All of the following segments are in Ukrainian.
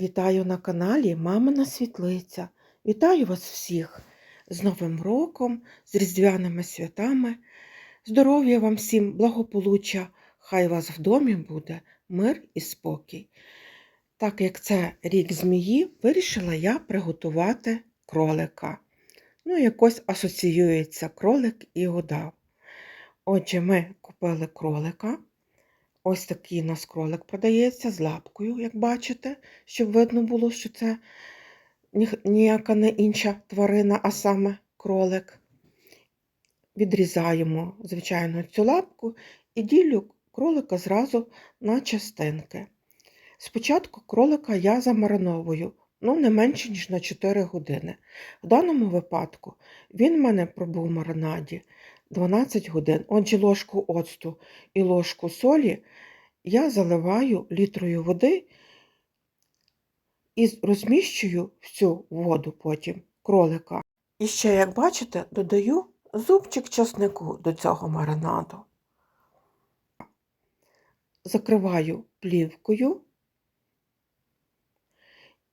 Вітаю на каналі Мамина Світлиця. Вітаю вас всіх з Новим роком, з Різдвяними святами. Здоров'я вам всім, благополуччя, хай вас в домі буде мир і спокій. Так як це рік змії, вирішила я приготувати кролика. Ну, якось асоціюється кролик і удав. Отже, ми купили кролика. Ось такий у нас кролик продається з лапкою, як бачите, щоб видно було, що це ніяка не інша тварина, а саме кролик. Відрізаємо, звичайно, цю лапку і ділю кролика зразу на частинки. Спочатку кролика я замариновую, ну не менше, ніж на 4 години. В даному випадку він в мене пробув в маринаді 12 годин. Отже, ложку оцту і ложку солі я заливаю літрою води і розміщую в цю воду потім кролика. І ще, як бачите, додаю зубчик часнику до цього маринаду. Закриваю плівкою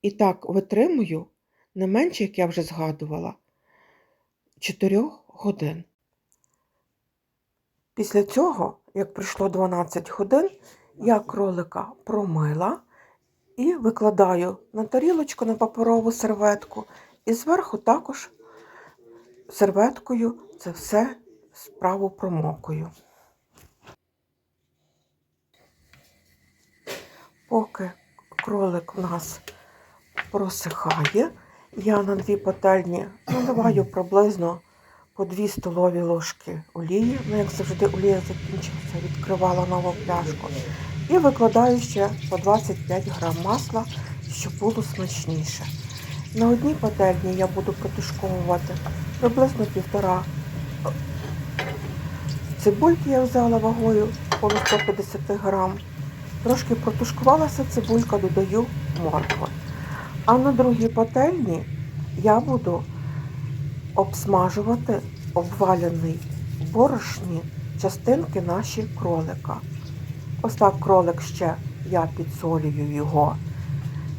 і так витримую не менше, як я вже згадувала, 4 годин. Після цього, як пройшло 12 годин, я кролика промила і викладаю на тарілочку на паперову серветку, і зверху також серветкою це все справу промокую. Поки кролик у нас просихає, я на дві пательні наливаю приблизно по 2 столові ложки олії. Ну, як завжди, олія закінчилася, відкривала нову пляшку. І викладаю ще по 25 грам масла, щоб було смачніше. На одній пательні я буду протушковувати приблизно півтора цибульки я взяла вагою коло 150 грам. Трошки протушкувалася цибулька, додаю моркви. А на другій пательні я буду обсмажувати обвалений борошні частинки наші кролика. Ось так кролик ще я підсолюю його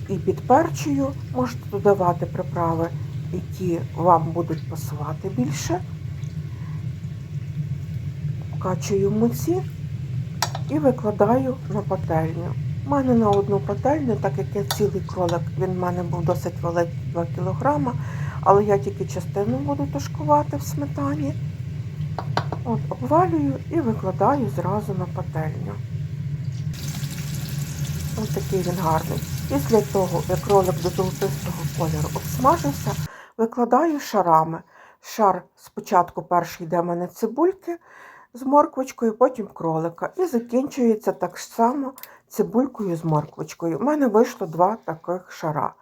і підперчую. Можете додавати приправи, які вам будуть пасувати більше. Качую муці і викладаю на пательню. У мене на одну пательню, так як я цілий кролик, він в мене був досить великий 2 кг, але я тільки частину буду тушкувати в сметані. От, обвалюю і викладаю зразу на пательню. Ось такий він гарний. Після того, як кролик до золотистого кольору обсмажився, викладаю шарами. Шар спочатку перший йде в мене цибульки з морквочкою, потім кролика. І закінчується так само цибулькою з морквочкою. У мене вийшло два таких шара.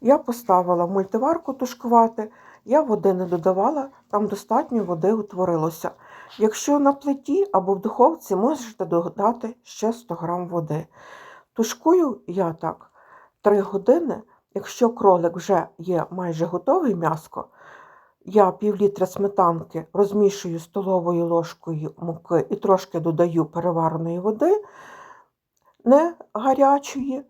Я поставила мультиварку тушкувати, я води не додавала, там достатньо води утворилося. Якщо на плиті або в духовці можете додати ще 100 г води. Тушкую я так 3 години. Якщо кролик вже є майже готовий м'яско, я пів літра сметанки розмішую столовою ложкою муки і трошки додаю перевареної води, не гарячої,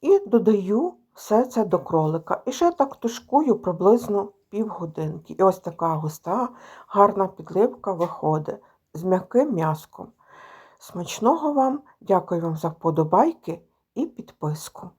і додаю все це до кролика. І ще так тушкую приблизно півгодинки. І ось така густа, гарна підливка виходить з м'яким м'яском. Смачного вам, дякую вам за вподобайки і підписку.